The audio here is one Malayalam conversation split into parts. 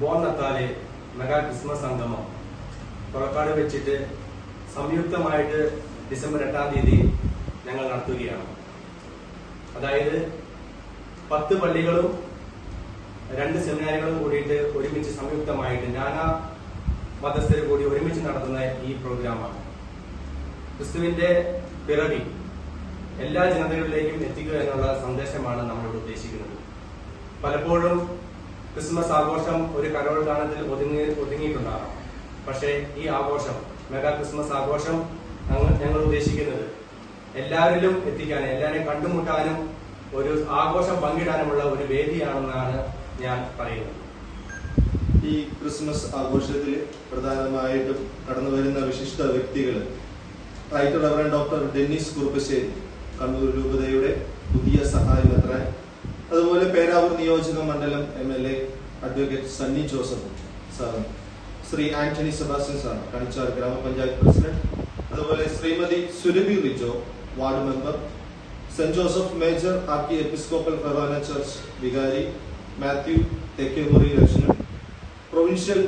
ബോൺ നത്താലെ മെഗാ ക്രിസ്മസ് സംഗമം കൊളക്കാട് വെച്ചിട്ട് സംയുക്തമായിട്ട് ഡിസംബർ എട്ടാം തീയതി ഞങ്ങൾ നടത്തുകയാണ്. അതായത് പത്ത് പള്ളികളും രണ്ട് സെമിനാരികളും കൂടിയിട്ട് ഒരുമിച്ച് സംയുക്തമായിട്ട് നാനാ മതസ്ഥർ കൂടി ഒരുമിച്ച് നടത്തുന്ന ഈ പ്രോഗ്രാമാണ്. ക്രിസ്തുവിന്റെ പിറവി എല്ലാ ജനതകളിലേക്കും എത്തിക്കുക എന്നുള്ള സന്ദേശമാണ് നമ്മളോട് ഉദ്ദേശിക്കുന്നത്. പലപ്പോഴും ക്രിസ്മസ് ആഘോഷം ഒരു കരോൾഗാനത്തിൽ ഒതുങ്ങി ഒതുങ്ങിയിട്ടുണ്ടാകാം. പക്ഷേ ഈ ആഘോഷം മെഗാ ക്രിസ്മസ് ആഘോഷം ഞങ്ങൾ ഉദ്ദേശിക്കുന്നത് എല്ലാവരിലും എത്തിക്കാനും എല്ലാവരെയും കണ്ടുമുട്ടാനും ഒരു ആഘോഷം പങ്കിടാനുമുള്ള ഒരു വേദിയാണെന്നാണ് ഞാൻ പറയുന്നത്. ഈ ക്രിസ്മസ് ആഘോഷത്തിൽ പ്രധാനമായിട്ടും കടന്നു വരുന്ന വിശിഷ്ട വ്യക്തികൾ right doctor Dennis Kuruppassery. Kannur രൂപതയുടെ പുതിയ സഹായമെത്രാൻ അതുപോലെ പേരാവൂർ നിയോജക മണ്ഡലം M L A advocate Sunny Joseph സാറും Shri Antony Sebastian sir Kanichar ഗ്രാമപഞ്ചായത്ത് പ്രസിഡന്റ് അതുപോലെ Shrimati Surabhi Rijo ward member saint Joseph major archiepiscopal forane church വികാരി Mathew Thekkemuri Lakshman provincial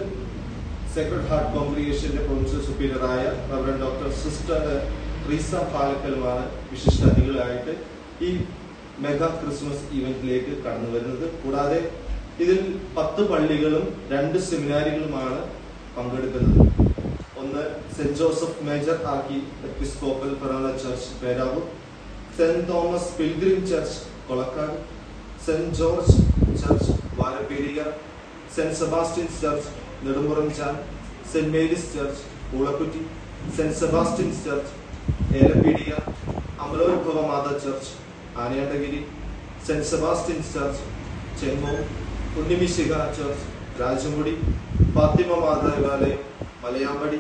sacred heart കോൺഗ്രിഗേഷന്റെ provincial സുപ്പീരിയറായ റവറൻ ഡോക്ടർ സിസ്റ്റർ റീസ പാലക്കലുമാണ് വിശിഷ്ട അതിഥികളായിട്ട് ഈ മെഗാ ക്രിസ്മസ് ഇവന്റിലേക്ക് കടന്നു വരുന്നത്. കൂടാതെ ഇതിൽ പത്ത് പള്ളികളും രണ്ട് സെമിനാരികളുമാണ് പങ്കെടുക്കുന്നത്. ഒന്ന് saint Joseph major archiepiscopal forane church Peravoor saint Thomas pilgrim church Kolakkad. Saint George church Varapperika saint Sebastian's church Nedumuramchan saint Mary's church Poolakkutty. Saint Sebastian's church Elappeedika അമലോത്ഭവ മാതാ church Anayandagiri saint Sebastian's church Chengo Unnimishiha church Rajamudi Fatima മാതാദേവാലയം Malayampady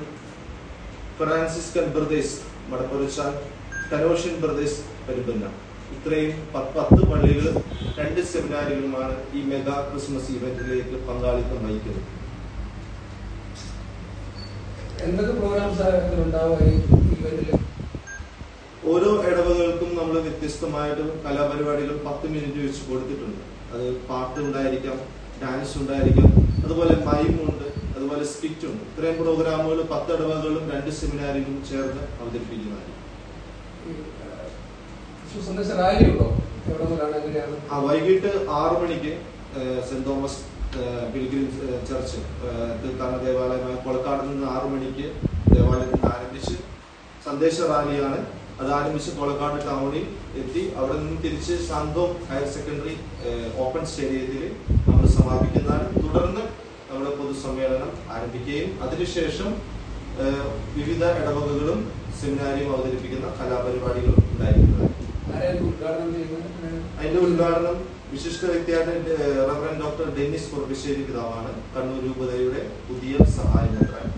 Franciscan brothers Madappurachal Canossian brothers Perumbanna. ഇത്രയും പത്ത് പള്ളികളും രണ്ട് സെമിനാറുകളുമാണ് ഈ മെഗാ ക്രിസ്മസ് ഇവന്റിലേക്ക് പങ്കാളിത്തം വഹിക്കുന്നത്. എന്തൊക്കെ പ്രോഗ്രാംസ് ഉണ്ടാവുക ഈ ഇവന്റിൽ ഓരോ ഇടവകൾക്കും നമ്മൾ വ്യത്യസ്തമായിട്ട് കലാപരിപാടികൾ പത്ത് മിനിറ്റ് വെച്ച് കൊടുത്തിട്ടുണ്ട്. അത് പാട്ട് ഉണ്ടായിരിക്കാം ഡാൻസ് ഉണ്ടായിരിക്കാം അതുപോലെ മൈമുണ്ട് അതുപോലെ സ്കിറ്റ് ഉണ്ട്. ഇത്രയും പ്രോഗ്രാമുകൾ പത്ത് ഇടവകകളും രണ്ട് സെമിനാറിലും ചേർന്ന് അവതരിപ്പിക്കുന്നതായിരിക്കും ആ വൈകിട്ട് ആറു മണിക്ക് സെന്റ് തോമസ് പിൽഗ്രിം ചർച്ച് തീർത്ഥാടന ദേവാലയമായ കൊളക്കാട് നിന്ന് ആറു മണിക്ക് ദേവാലയത്തിൽ നിന്ന് ആരംഭിച്ച് സന്ദേശ റാലിയാണ് അത് ആരംഭിച്ച് കൊളക്കാട് ടൗണിൽ എത്തി. അവിടെ നിന്ന് തിരിച്ച് ശാന്തോം ഹയർ സെക്കൻഡറി ഓപ്പൺ സ്റ്റേഡിയത്തിൽ നമ്മൾ സമാപിക്കുന്നതാണ്. തുടർന്ന് നമ്മുടെ പൊതുസമ്മേളനം ആരംഭിക്കുകയും അതിനുശേഷം വിവിധ ഇടവകകളും സെമിനാരിയും അവതരിപ്പിക്കുന്ന കലാപരിപാടികളും ഉണ്ടായിരിക്കുന്നതാണ്. അതിന്റെ ഉദ്ഘാടനം വിശിഷ്ട വ്യക്തിയായിട്ട് റവറൻ ഡോക്ടർ ഡെന്നിസ് കുറുപ്പശ്ശേരി പിതാവാണ്. കണ്ണൂർ രൂപതയുടെ പുതിയ സഹായ നേതാവ്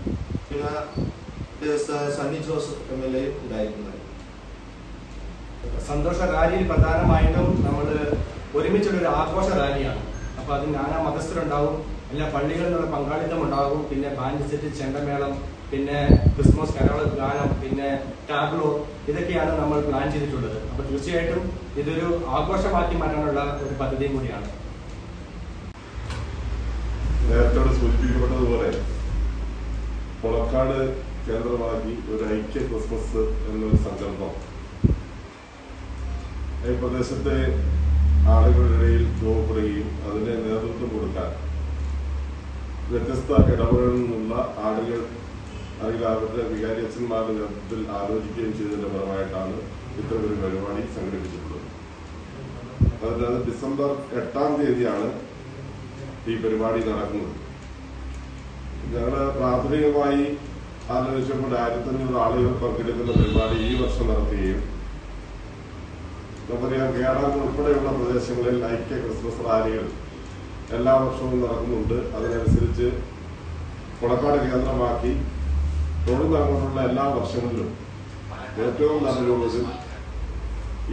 പിന്നെ Sunny Joseph M L A ഉണ്ടായിരുന്നത് സന്തോഷ റാലിയിൽ പ്രധാനമായിട്ടും നമ്മൾ ഒരുമിച്ചുള്ള ഒരു ആഘോഷ റാലിയാണ് അപ്പൊ അത് നാനാ മതസ്ഥരുണ്ടാവും എല്ലാ പള്ളികളിൽ നിന്നുള്ള പങ്കാളിത്തം ഉണ്ടാകും. പിന്നെ ബാൻഡ് സെറ്റ് ചെണ്ടമേളം പിന്നെ ക്രിസ്മസ് കരോള ഗാനം പിന്നെ ടാബ്ലോ ഇതൊക്കെയാണ് നമ്മൾ പ്ലാൻ ചെയ്തിട്ടുള്ളത്. അപ്പൊ തീർച്ചയായിട്ടും ഇതൊരു ആഘോഷമാക്കി മാറ്റാനുള്ള ഒരു പദ്ധതിയും കൂടിയാണ്. നേരത്തെ സൂചിപ്പിക്കപ്പെട്ടതുപോലെ മുളക്കാട് കേന്ദ്രമാക്കി ഒരു ഐക്യ ക്രിസ്മസ് എന്നൊരു ഈ പ്രദേശത്തെ ആളുകളുടെ ഇടയിൽ രൂപപ്പെടുകയും അതിന് നേതൃത്വം കൊടുക്കാൻ വ്യത്യസ്ത ഇടപെടലിൽ നിന്നുള്ള ആളുകൾ അല്ലെങ്കിൽ അവരുടെ വികാരി അച്ഛന്മാരുടെ നേതൃത്വത്തിൽ ആലോചിക്കുകയും ചെയ്തതിന്റെ ഫലമായിട്ടാണ് ഇത്തരമൊരു പരിപാടി സംഘടിപ്പിച്ചിട്ടുള്ളത്. അതിനകത്ത് ഡിസംബർ എട്ടാം തീയതിയാണ് ഈ പരിപാടി നടക്കുന്നത്. ഞങ്ങൾ പ്രാഥമികമായി ആലോചിച്ചപ്പോൾ ആയിരത്തി അഞ്ഞൂറ് ആളുകൾ പങ്കെടുക്കുന്ന പരിപാടി ഈ വർഷം നടത്തുകയും നമുക്കറിയാം കേരളം ഉൾപ്പെടെയുള്ള പ്രദേശങ്ങളിൽ ഐക്യ ക്രിസ്മസ് റാലികൾ എല്ലാ വർഷവും നടക്കുന്നുണ്ട്. അതിനനുസരിച്ച് കൊടക്കാട് കേന്ദ്രമാക്കി തൊഴിൽ അങ്ങോട്ടുള്ള എല്ലാ വർഷങ്ങളിലും ഏറ്റവും നല്ല രൂപത്തിൽ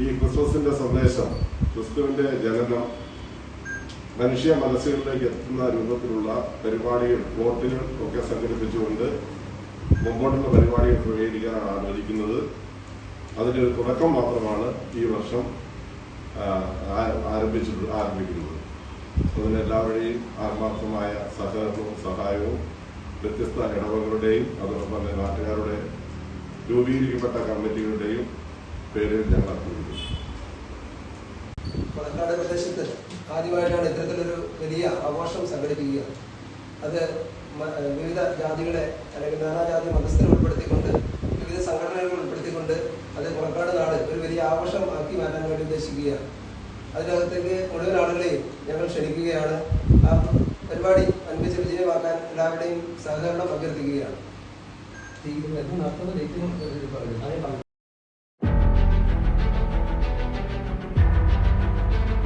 ഈ ക്രിസ്മസിന്റെ സന്ദേശം ക്രിസ്തുവിന്റെ ജനനം മനുഷ്യ മനസ്സുകളിലേക്ക് എത്തുന്ന രൂപത്തിലുള്ള പരിപാടികൾ പ്ലോട്ടുകൾ ഒക്കെ സംഘടിപ്പിച്ചുകൊണ്ട് മുമ്പോട്ടുള്ള പരിപാടികൾ ക്രമീകരിക്കാനാണ് ആലോചിക്കുന്നത്. അതിന്റെ ഒരു തുടക്കം മാത്രമാണ് ഈ വർഷം ആരംഭിച്ചിട്ടുള്ള ആരംഭിക്കുന്നത്. അതിന് എല്ലാവരുടെയും ആത്മാർത്ഥമായ സഹകരണവും സഹായവും വ്യത്യസ്ത ഇടവകളുടെയും അതോടൊപ്പം തന്നെ നാട്ടുകാരുടെ രൂപീകരിക്കപ്പെട്ട കമ്മിറ്റികളുടെയും പേരിൽ ഞങ്ങൾ അർപ്പിക്കുന്നു പാലക്കാട് പ്രദേശത്ത് ആദ്യമായിട്ടാണ് ഇത്തരത്തിലൊരു വലിയ ആഘോഷം സംഘടിപ്പിക്കുക. അത് വിവിധ ജാതികളെ അല്ലെങ്കിൽ നാനാജാതി മതസ്ഥരെ എല്ലാവരുടെയും സഹകരണം അഭ്യർത്ഥിക്കുകയാണ്